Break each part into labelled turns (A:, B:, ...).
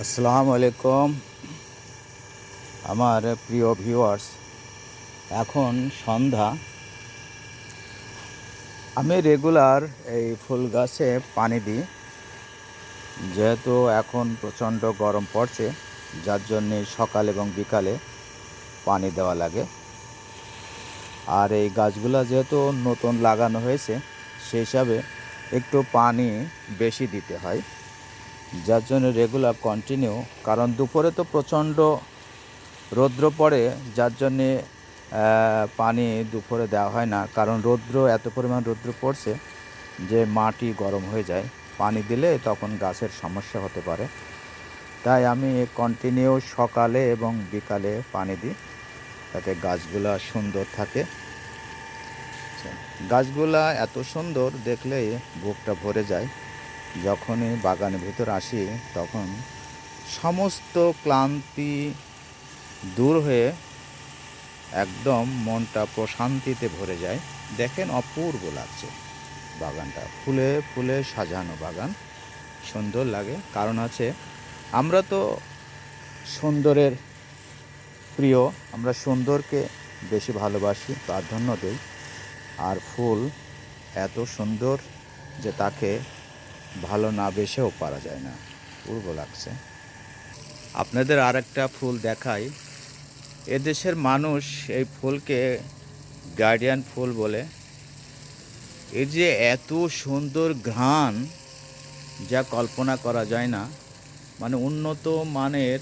A: আসসালামু আলাইকুম। আমার প্রিয় ভিউয়ার্স এখন সন্ধ্যা। আমি রেগুলার এই ফুল গাছে পানি দিই, যেহেতু এখন প্রচণ্ড গরম পড়ছে, যার জন্যে সকাল এবং বিকালে পানি দেওয়া লাগে। আর এই গাছগুলো যেহেতু নতুন লাগানো হয়েছে, সেই হিসাবে একটু পানি বেশি দিতে হয়। যার জন্য রেগুলার কন্টিনিউ কারণ দুপুরে তো প্রচণ্ড রৌদ্র পড়ে, যার জন্যে পানি দুপুরে দেওয়া হয় না। কারণ রৌদ্র, এত পরিমাণ রৌদ্র পড়ছে যে মাটি গরম হয়ে যায়। পানি দিলে তখন গাছের সমস্যা হতে পারে। তাই আমি কন্টিনিউ সকালে এবং বিকালে পানি দিই তাতে গাছগুলা সুন্দর থাকে। গাছগুলা এত সুন্দর দেখলে বুকটা ভরে যায়। যখনই বাগানের ভেতর আসি, তখন সমস্ত ক্লান্তি দূর হয়ে একদম মনটা প্রশান্তিতে ভরে যায়। দেখেন অপূর্ব লাগছে বাগানটা। ফুলে ফুলে সাজানো বাগান। সুন্দর লাগে। কারণ আছে, আমরা তো সুন্দরের প্রিয়, আমরা সুন্দরকে বেশি ভালোবাসি, প্রাধান্য দিই। আর ফুল এত সুন্দর যে তাকে ভালো না বেসেও পারা যায় না। পূর্ব লাগছে। আপনাদের আর একটা ফুল দেখাই। এদেশের মানুষ এই ফুলকে গার্ডিয়ান ফুল বলে। এই যে এত সুন্দর ঘ্রাণ যা কল্পনা করা যায় না। মানে উন্নত মানের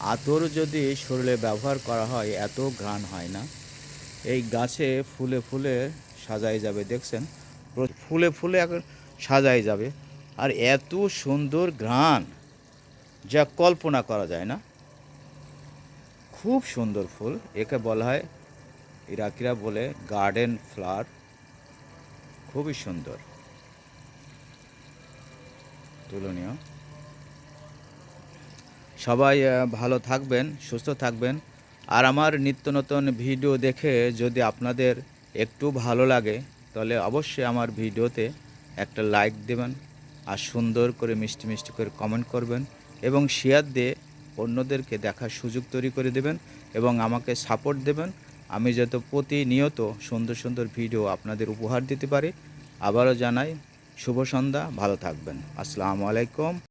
A: আতর যদি শরীরে ব্যবহার করা হয়, এত ঘ্রাণ হয় না। এই গাছে ফুলে ফুলে সাজাই যাবে, দেখছেন? ফুলে ফুলে এখন সাজাই যাবে। আর এত সুন্দর ঘ্রাণ যা কল্পনা করা যায় না। খুব সুন্দর ফুল। একে বলা হয় ইরাকিরা বলে গার্ডেন ফ্লাওয়ার খুবই সুন্দর। তুলনীয় সবাই ভালো থাকবেন, সুস্থ থাকবেন। আর আমার নিত্য নতুন ভিডিও দেখে যদি আপনাদের একটু ভালো লাগে, তাহলে অবশ্যই আমার ভিডিওতে একটা লাইক দেবেন আর সুন্দর করে মিষ্টি মিষ্টি করে কমেন্ট করবেন এবং শেয়ার দিয়ে অন্যদেরকে দেখার সুযোগ তৈরি করে দেবেন এবং আমাকে সাপোর্ট দেবেন। আমি যত প্রতিনিয়ত সুন্দর সুন্দর ভিডিও আপনাদের উপহার দিতে পারি। আবারও জানাই, শুভ সন্ধ্যা, ভালো থাকবেন। আসসালামু আলাইকুম।